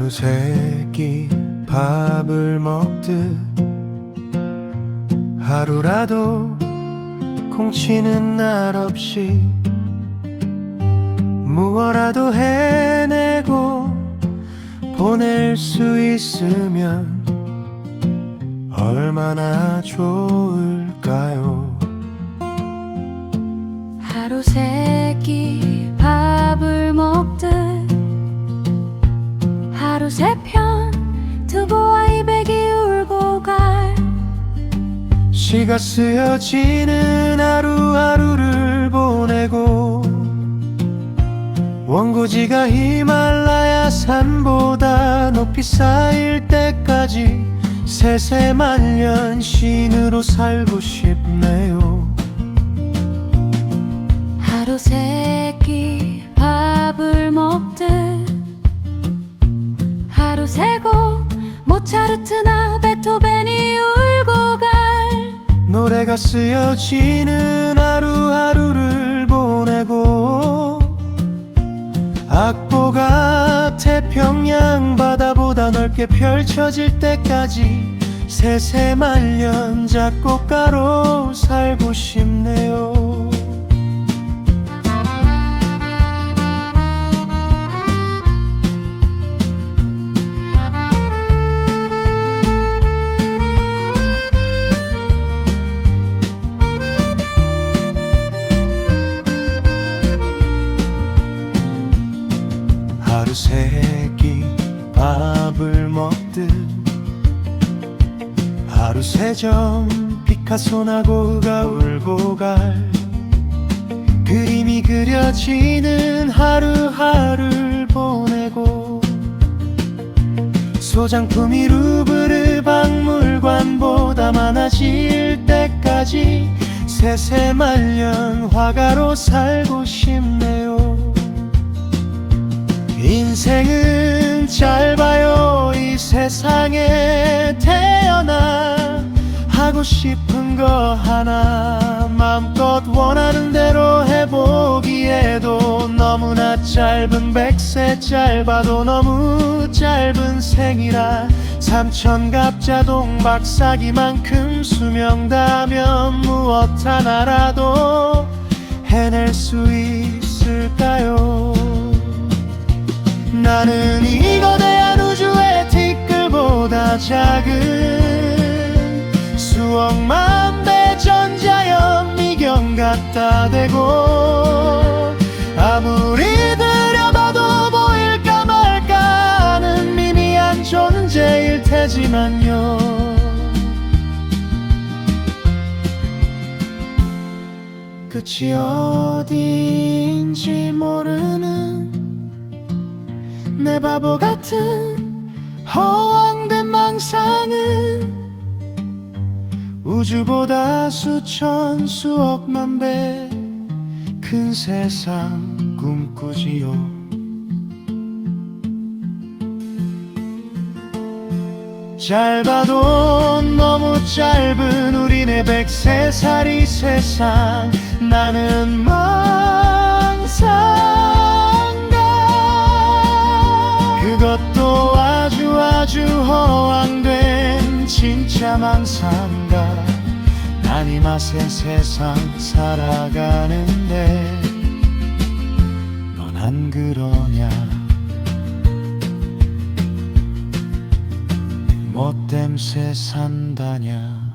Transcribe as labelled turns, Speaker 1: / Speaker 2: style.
Speaker 1: 세 끼 밥을 먹듯 하루라도 공치는 날 없이 무엇라도 해내고 보낼 수 있으면 얼마나 좋을까요?
Speaker 2: 하루 세 끼 밥을 먹듯
Speaker 1: 시가 쓰여지는 하루하루를 보내고 원고지가 히말라야 산보다 높이 쌓일 때까지 세세만년 신으로 살고 싶네요.
Speaker 2: 하루 세끼 밥을 먹듯 하루 세곡 모차르트나 베토벤이 갈
Speaker 1: 노래가 쓰여지는 하루하루를 보내고 악보가 태평양 바다보다 넓게 펼쳐질 때까지 세세말년 작곡가로 살고 싶네요 세끼 밥을 먹듯 하루 세 점 피카소나 고가 울고 갈 그림이 그려지는 하루하루를 보내고 소장품이 루브르 박물관보다 많아질 때까지 세세 말년 화가로 살고 싶네요 인생은 짧아요 이 세상에 태어나. 하고 싶은 거 하나 마음껏 원하는 대로 해보기에도 너무나 짧은 백세 짧아도 너무 짧은 생이라. 삼천갑자동 박사기만큼 수명다면 무엇 하나라도 해낼 수 있을까요 나는 이 거대한 우주의 티끌보다 작은 수억만 배 전자연 미경 갖다 대고 아무리 들여봐도 보일까 말까 하는 미미한 존재일 테지만요. 끝이 어디인지 모르는 내 바보 같은 허황된 망상은 우주보다 수천 수억만 배 큰 세상 꿈꾸지요. 짧아도 너무 짧은 우리네 백세살이 세상. 나는 망상 진짜 망상가 난이 맛의 세상 살아가는데 넌 안 그러냐? 못됨새 산다냐